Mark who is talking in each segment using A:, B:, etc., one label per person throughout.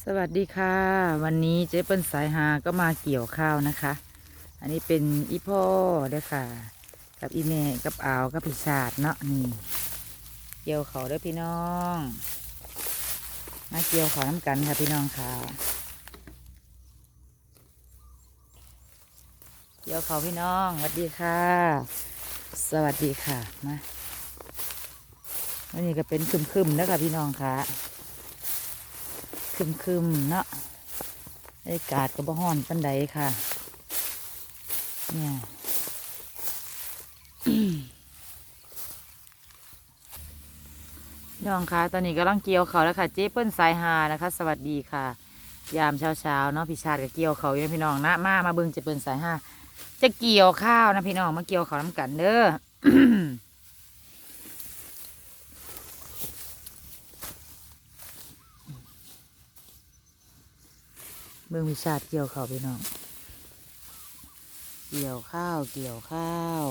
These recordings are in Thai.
A: สวัสดีค่ะ วันนี้เจ๊เปิ้ลสายหาก็มาเกี่ยวข้าวนะคะ อันนี้เป็นอีพ่อเด้อค่ะ กับอีเมกับอาวกับพี่ชาดเนาะนี่เกี่ยวเขาวเด้อพี่น้อง มาเกี่ยวเขาวน้ำกันค่ะพี่น้องค่ะ เกี่ยวเขาวพี่น้องสวัสดีค่ะ สวัสดีค่ะมาวันนี้ก็เป็นคึมๆแล้วค่ะพี่น้องค่ะ คึมๆเนาะอากาศก็บ่ฮ้อนปันใดค่ะ เนี่ยน้องคะตอนนี้กำลังเกี่ยวเขาแล้วค่ะ เจ๊เปิ้ลสายหานะคะ สวัสดีค่ะ ยามเช้าเช้าๆเนาะพี่ชาติก็เกี่ยวเขาอยู่พี่น้องนะมามาเบิ่งเจ๊เปิ้ลสายหาจะเกี่ยวข้าวนะพี่น้องมาเกี่ยวเขาน้ำกันเด้อ เบื้องวิชาติเกี่ยวข้าวพี่น้อง เกี่ยวข้าว เกี่ยวข้าว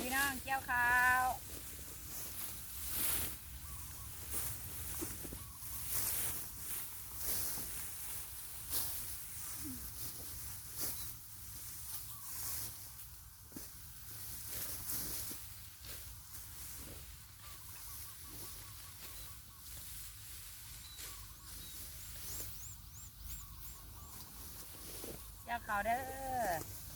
A: พี่น้องเกี่ยวข้าวเกี่ยวข้าวเด้อ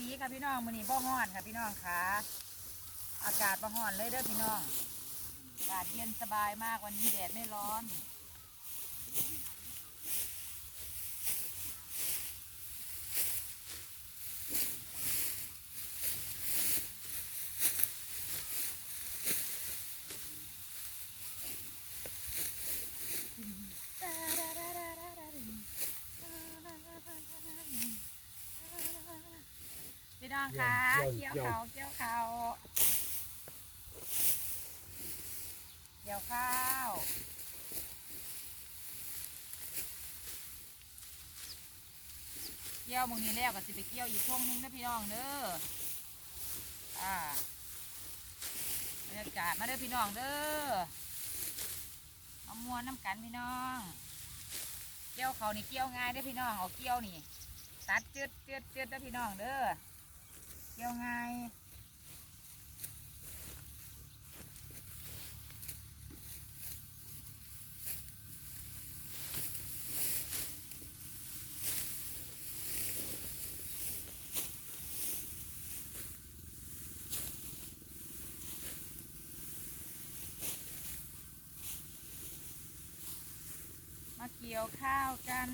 A: ดีค่ะพี่น้องมื้อนี้บ่ฮ้อนค่ะพี่น้องค่ะ อากาศบ่ฮ้อนเลยเด้อพี่น้อง อากาศเย็นสบายมากวันนี้แดดไม่ร้อน องคะ
B: เกี่
A: เกี่ย
B: ยวว
A: เขาเกี่ยวเขาเกี่ยวข้าวเกี่ยวมึงนี้แล้วก็สิไปเกี่ยวอีกช่วงนึงนะพี่น้องเด้ออ่าบรรยากาศมาเด้อพี่น้องเด้อเอามวนน้ำกันพี่น้องเกี่ยวเขานี่เกี่ยวง่ายเด้อพี่น้องเอาเกี่ยวนี่ตัดจืดจืดจืดเด้อพี่น้องเด้อ เกี่ยวง่ายมาเกี่ยวข้าวกัน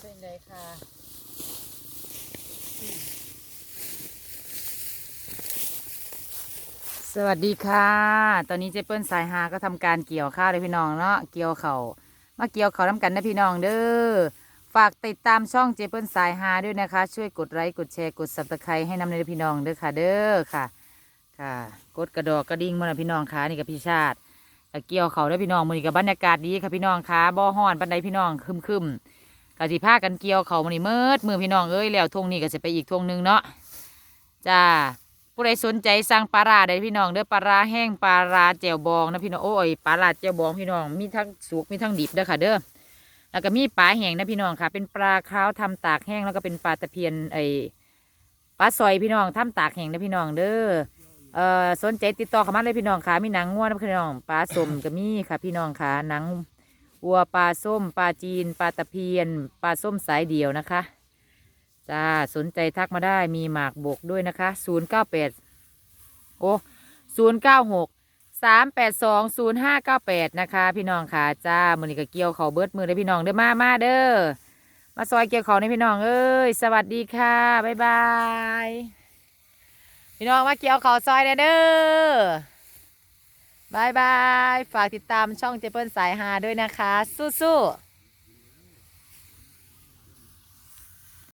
A: เป็นไงคะสวัสดีค่ะ ตอนนี้เจเปิ้ลสายหาก็ทำการเกี่ยวข้าวเลยพี่น้องเนาะ เกี่ยวเขามาเกี่ยวเขาวน้ำกันนะพี่น้องเด้อ ฝากติดตามช่องเจเปิ้ลสายหาด้วยนะคะ ช่วยกดไลค์ กดแชร์ กดซับสไครต์ให้นำในพี่น้องเด้อค่ะ เด้อค่ะ ค่ะ กดกระดอกกระดิ่งมานะพี่น้องค่ะนี่กับพี่ชาติ เกี่ยวเขาวด้พี่น้องมือนี้กับบรรยากาศดีค่ะพี่น้องค่ะบ่อฮ้อนปันใดพี่น้องคึมคึม กะสิพากันเกี่ยวเขามันนี่เมิดมือพี่น้องเอ้ยแล้วทงนี้ก็จะไปอีกทงหนึงเนาะจ้าผู้ใดสนใจสั่งปลาร้าได้พี่น้องเด้อปลาร้าแห้งปลาร้าแจ่วบองนะพี่น้องโอ้ยปลาร้าแจ่วบองพี่น้องมีทั้งสุกมีทั้งดิบเด้อค่ะ เด้อแล้วก็มีปลาแห้งนะพี่น้องค่ะ เป็นปลาคราวทำตากแห้งแล้วก็เป็นปลาตะเพียนไอปลาซอยพี่น้องทำตากแห้งนะพี่น้องเด้อเอ่อสนใจติดต่อเข้ามาเลยพี่น้องค่ะมีหนังง้วนนะพี่น้องปลาสมก็มีค่ะ พี่น้องค่ะหนัง วัวปลาส้มปลาจีนปลาตะเพียนปลาส้มสายเดี่ยวนะคะจ้าสนใจทักมาได้มีหมากบกด้วยนะคะศูนย์เก้าแปดโอ้ศูนย์เก้าหกสามแปดสองศูนย์ห้าเก้าแปดนะคะ พี่น้องค่ะจ้ามือนี้ก็เกี่ยวเขาเบิดมือเลยพี่น้องเด้อมามาเด้อมาซอยเกี่ยวเขาในพี่น้องเอ้ยสวัสดีค่ะบ๊ายบายพี่น้องมาเกี่ยวเขาซอยเด้อ บายบาย ฝากติดตามช่องเจเปิลสายฮาด้วยนะคะ สู้ๆ